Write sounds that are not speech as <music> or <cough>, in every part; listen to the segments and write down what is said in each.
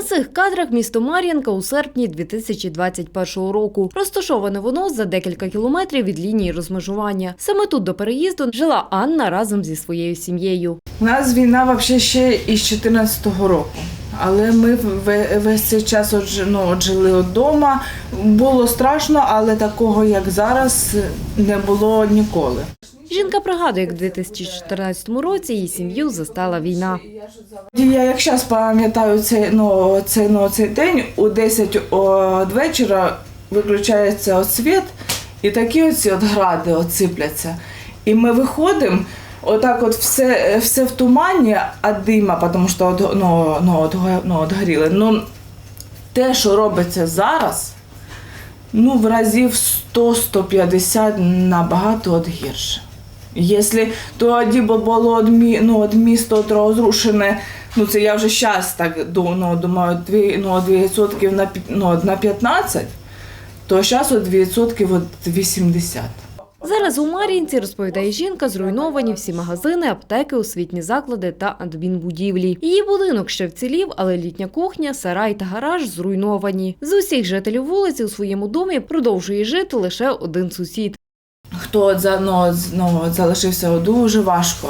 На цих кадрах місто Мар'їнка у серпні 2021 року. Rozташоване воно за декілька кілометрів від лінії розмежування. Саме тут до переїзду жила Анна разом зі своєю сім'єю. У нас війна взагалі ще із 14-го року. Але ми ве- весь цей час ну, жили вдома. Було страшно, але такого, як зараз, не було ніколи. Жінка пригадує, як у 2014 році її сім'ю застала війна. Я як зараз пам'ятаю цей, ну, цей, ну, цей день, у 10 вечора виключається от світ, і такі оці от гради от сипляться. І ми виходимо, отак от все, все в тумані, а дима, тому що от, ну, ну, от, ну, от горіли. Ну, те, що робиться зараз, ну, в разів 100-150 набагато от гірше. Якщо тоді б було ну, місто от розрушене, ну це я вже зараз так ну, думаю, 2, ну, 2% на, ну, на 15, то зараз от 2% от 80. Зараз у Мар'їнці, розповідає жінка, зруйновані всі магазини, аптеки, освітні заклади та адмінбудівлі. Її будинок ще вцілів, але літня кухня, сарай та гараж зруйновані. З усіх жителів вулиці у своєму домі продовжує жити лише один сусід. Хто ну, ну, залишився дуже важко.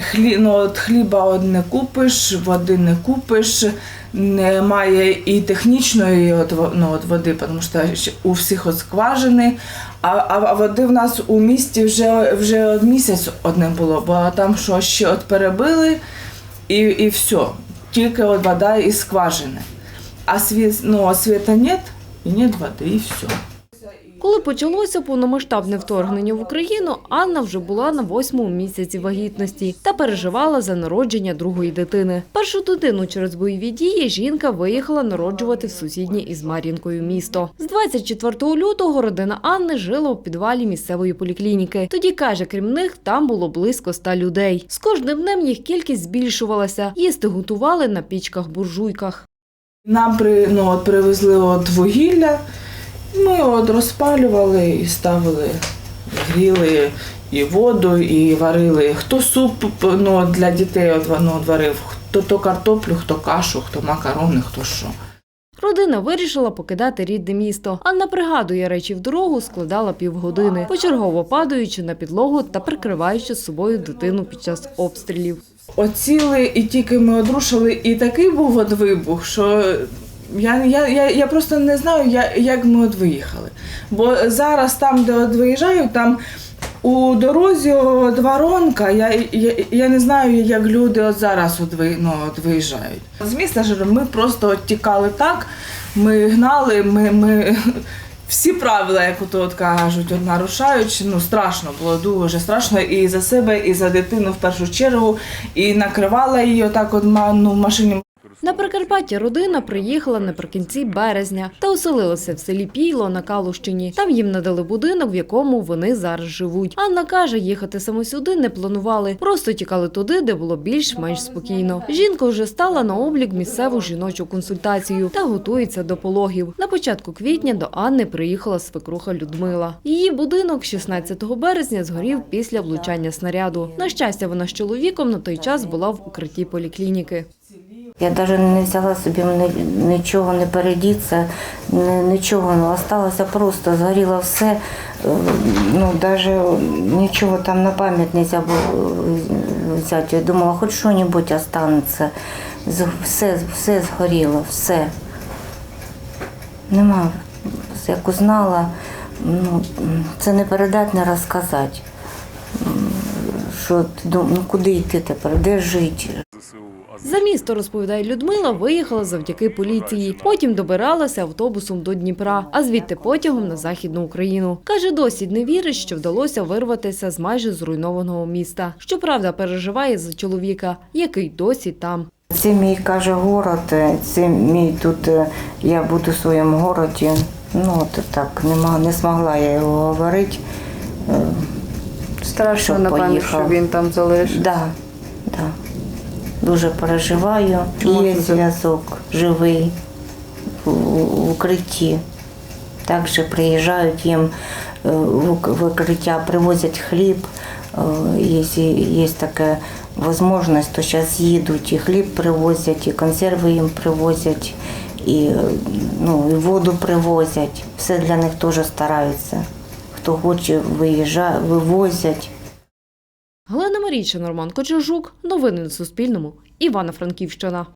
Хлі, ну, от хліба от не купиш, води не купиш, немає і технічної от, ну, от води, тому що у всіх от скважини, а, а, води в нас у місті вже, вже місяць одне було, бо там що ще от перебили і, і все. Тільки от вода із скважини. А світ, ну, світа нет, і нет води, і все. Коли почалося повномасштабне вторгнення в Україну, Анна вже була на восьмому місяці вагітності та переживала за народження другої дитини. Першу дитину через бойові дії жінка виїхала народжувати в сусіднє із Мар'їнкою місто. З 24 лютого родина Анни жила у підвалі місцевої поліклініки. Тоді каже, крім них там було близько ста людей. З кожним днем їх кількість збільшувалася. Їсти готували на пічках-буржуйках. Нам при, ну, от привезли от вугілля, ми от розпалювали і ставили, гріли і воду, і варили. Хто суп ну, для дітей от, ну, от варив, хто то картоплю, хто кашу, хто макарони, хто що. Родина вирішила покидати рідне місто. Анна пригадує речі в дорогу, складала півгодини, почергово падаючи на підлогу та прикриваючи з собою дитину під час обстрілів. Оціли і тільки ми одрушили, і такий був от вибух, що я, я, я, я просто не знаю, я, як ми от виїхали. Бо зараз там, де от виїжджаю, там у дорозі от воронка, я, я, я не знаю, як люди от зараз от, ви, ну, от виїжджають. З міста ж ми просто от тікали так, ми гнали, ми, ми <laughs> всі правила, як от кажуть, от нарушаючи, ну страшно було дуже страшно і за себе, і за дитину в першу чергу, і накривала її отак от ну, в машині. На Прикарпаття родина приїхала наприкінці березня та оселилася в селі Пійло на Калущині. Там їм надали будинок, в якому вони зараз живуть. Анна каже, їхати саме сюди не планували, просто тікали туди, де було більш-менш спокійно. Жінка вже стала на облік місцеву жіночу консультацію та готується до пологів. На початку квітня до Анни приїхала свекруха Людмила. Її будинок 16 березня згорів після влучання снаряду. На щастя, вона з чоловіком на той час була в укритті поліклініки. Я навіть не взяла собі нічого, не передіться, нічого. Ну, осталося просто, згоріло все. Е, Ну, навіть нічого там на пам'ять не е, взяти. Я думала, хоч що-небудь останеться. Все, все згоріло, все. Нема. Як узнала, ну, це не передати, не розказати. Що ну, куди йти тепер, де жити? За місто, розповідає Людмила, виїхала завдяки поліції. Потім добиралася автобусом до Дніпра, а звідти потягом на Західну Україну. Каже, досі не вірить, що вдалося вирватися з майже зруйнованого міста. Щоправда, переживає за чоловіка, який досі там. Це мій каже город, е, це мій тут, е, я буду в своєму городі. Ну от так, нема, не змогла я його говорити. Е, Страшно, напевно, що він там залишив. Да, да. Дуже переживаю. Чому Є це? зв'язок живий в, укритті. Також приїжджають їм е, в укриття, привозять хліб. Е, Якщо є така можливість, то зараз їдуть і хліб привозять, і консерви їм привозять, і, ну, і воду привозять. Все для них теж стараються. Хто хоче, виїжджає, вивозять. Галина Марійчина, Роман Кочержук. Новини на Суспільному. Івано-Франківщина.